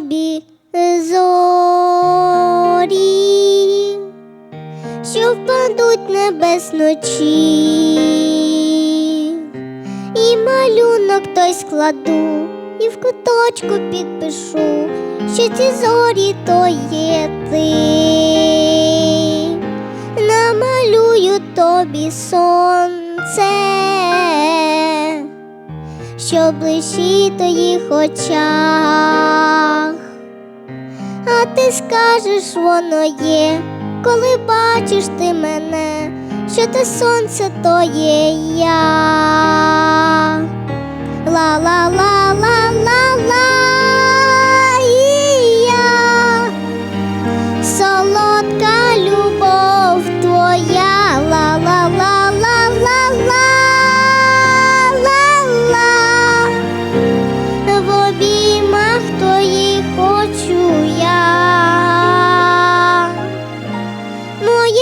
тобі зорі, що впадуть небес ночі, і малюнок той складу, і в куточку підпишу, що ці зорі то є ти, намалюю тобі сонце. Що блищить тої хоча. Ти скажеш, воно є, коли бачиш ти мене, що те сонце то є я. Ла ла ла ла ла ла і я. Солодка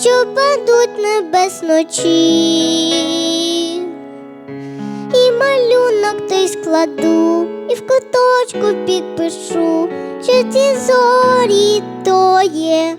Що падуть небес ночі, і малюнок той складу, і в куточку підпишу, що ці зорі то є.